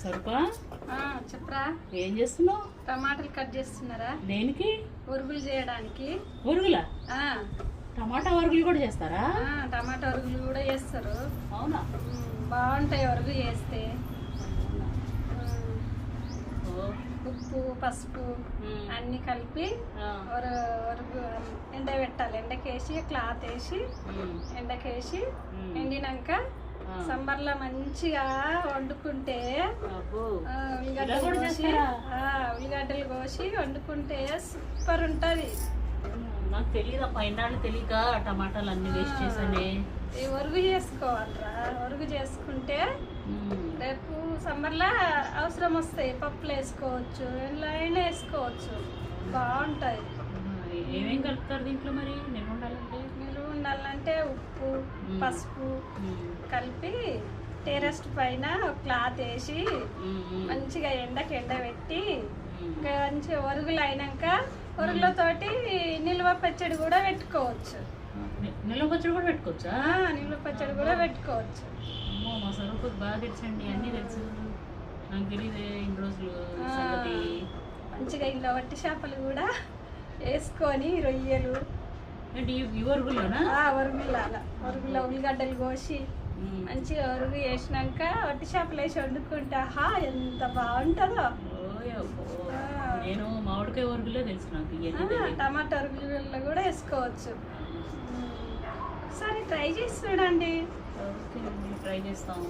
స్వరూపా ఆ, చెప్పరా? ఏం చేస్తున్నావు? టమాటాలు కట్ చేస్తున్నారా? దేనికి? ఉరుగులు చేయడానికి. ఒరుగులా ఆ, టమాటా ఒరుగులు కూడా చేస్తారా? టమాటా ఉరుగులు కూడా చేస్తారు. అవునా? బాగుంటాయి ఉరుగు చేస్తే. ఉప్పు పసుపు అన్నీ కలిపి ఎండ పెట్టాలి ఎండకేసి క్లాత్ వేసి ఎండకేసి. ఎండినాక ఆ. సంబర్లో మంచిగా వండుకుంటే ఇలా ఉల్లిగడ్డలు కోసి ఉల్లిగడ్డలు వండుకుంటే సూపర్ ఉంటుంది. నాకు తెలియదు పైనాళ్ళు తెలియక టమాటాలు అన్ని వేస్ట్ చేశానే. ఈ ఒరుగు చేసుకోవాలరా. ఒరుగు చేసుకుంటే రేపు సమ్మర్లో అవసరం వస్తాయి పప్పులు వేసుకోవచ్చు ఎలా అయినా వేసుకోవచ్చు బాగుంటుంది ఏమేం కలుపుతారు దీంట్లో మరి? నేను ఉండాలంటే ఉండాలంటే ఉప్పు. పసుపు కలిపి టెరెస్ట్ పైన క్లాత్ వేసి మంచిగా ఎండకి ఎండబెట్టి మంచి ఒరుగులు అయినాక ఒరుగులతోటి నిల్వ పచ్చడి కూడా పెట్టుకోవచ్చు. నిల్వ పచ్చడి కూడా పెట్టుకోవచ్చా? నిల్వ పచ్చడి కూడా పెట్టుకోవచ్చు. అమ్మో మా స్వరూపకు బాగా అన్నీ తెలుసు. నాకు తెలియదే ఇన్ని రోజులు మంచిగా ఇలా వట్టి చేపలు కూడా వేసుకొని రొయ్యలు ఏంటి ఈ- ఈ వరకులోనా ఆ ఒరుగులు అలా ఒరుగులో ఉల్లిగడ్డలు కోసి. మంచిగా ఒరుగు వేసినాక వట్టి చేపలు వేసి వండుకుంటా హా ఎంత బాగుంటుందో. నేను మామిడికాయ వరకులే తెలుసు నాకు. టమాటా ఒరుగులలో కూడా వేసుకోవచ్చు. ఒకసారి ట్రై చేసి చూడండి ట్రై చేస్తాము